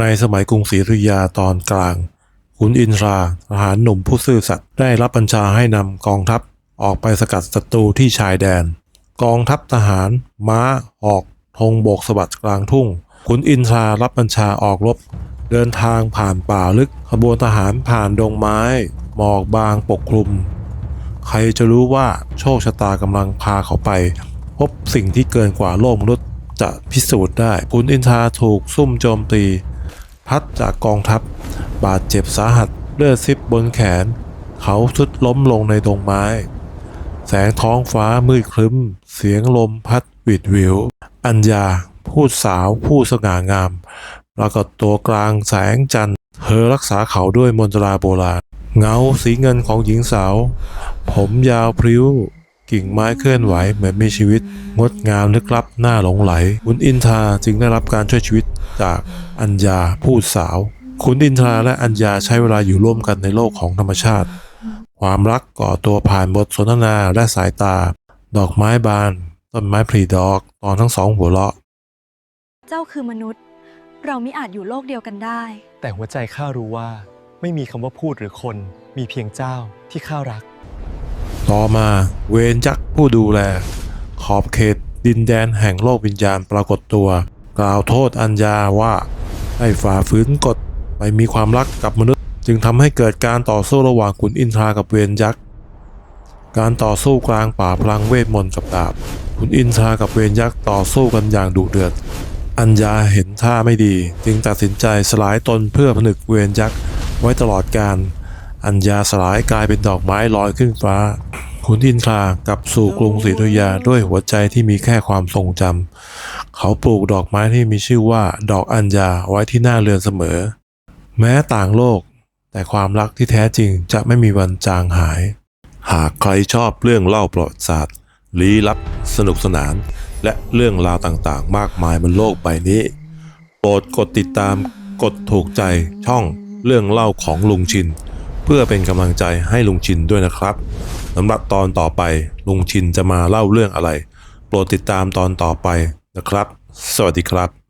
ในสมัยกรุงศรีอยุธยาตอนกลางขุนอินทราทหารหนุ่มผู้ซื่อสัตย์ได้รับบัญชาให้นำกองทัพออกไปสกัดศัตรูที่ชายแดน กองทัพทหาร ม้า ออกธงโบกสะบัดกลางทุ่งขุนอินทรารับบัญชาออกรบ เดินทางผ่านป่าลึกขบวนทหารผ่านดงไม้ หมอกบางปกคลุม ใครจะรู้ว่าโชคชะตากำลังพาเขาไป พบสิ่งที่เกินกว่าโลกมนุษย์จะพิสูจน์ได้ขุนอินทราถูกซุ่มโจมตี พัดจากกองทัพ บาดเจ็บสาหัสเลือดซิบบนแขน เขาสุดล้มลงในดงไม้ แสงท้องฟ้ามืดครึ้ม เสียงลมพัดหวิดวิว อัญญา ผู้สาวผู้สง่างามปรากฏตัวกลางแสงจันทร์ เธอรักษาเขาด้วยมนตราโบราณ เงาสีเงินของหญิงสาว ผมยาวพริ้ว กิ่งไม้เคลื่อนไหวเหมือนมีชีวิต งดงามลึกลับหน้าหลงไหล คุณอินทราจึงได้รับการช่วยชีวิตจากอัญญาผู้สาว คุณอินทราและอัญญาใช้เวลาอยู่ร่วมกันในโลกของธรรมชาติ ความรักก่อตัวผ่านบทสนทนาและสายตา ดอกไม้บาน ต้นไม้ผลิดอก ตอนทั้งสองหัวเราะ เจ้าคือมนุษย์ เราไม่อาจอยู่โลกเดียวกันได้ แต่หัวใจข้ารู้ว่า ไม่มีคำว่าพูดหรือคน มีเพียงเจ้าที่ข้ารัก ต่อมาเวนยักษ์ผู้ดูแล ขอบเขตดินแดนแห่งโลกวิญญาณปรากฏตัว กล่าวโทษอัญญาว่าให้ฝ่าฝืนกฎไปมีความรักกับมนุษย์ จึงทำให้เกิดการต่อสู้ระหว่างขุนอินทรากับเวนยักษ์การต่อสู้กลางป่าพลังเวทมนต์กับดาบขุนอินทรากับเวนยักษ์ต่อสู้กันอย่างดุเดือด อัญญาเห็นท่าไม่ดี จึงตัดสินใจสลายตนเพื่อผนึกเวนยักษ์ไว้ตลอดการ อัญญาสลายกลายเป็นดอกไม้ลอยขึ้นฟ้าขุนอินทรากลับสู่กรุงศรีอยุธยาด้วยหัวใจที่มีแค่ความทรงจำเขาปลูกดอกไม้ที่มีชื่อว่าดอกอัญญาไว้ที่หน้าเรือนเสมอ แม้ต่างโลก แต่ความรักที่แท้จริงจะไม่มีวันจางหาย หากใครชอบเรื่องเล่าประวัติศาสตร์ลี้ลับ สนุกสนาน และเรื่องราวต่างๆ มากมายบนโลกใบนี้ โปรดกดติดตามกดถูกใจช่องเรื่องเล่าของลุงชิน เพื่อเป็นกำลังใจให้ลุงชินด้วยนะครับสำหรับตอนต่อไปลุงชินจะมาเล่าเรื่องอะไร โปรดติดตามตอนต่อไปนะครับ สวัสดีครับ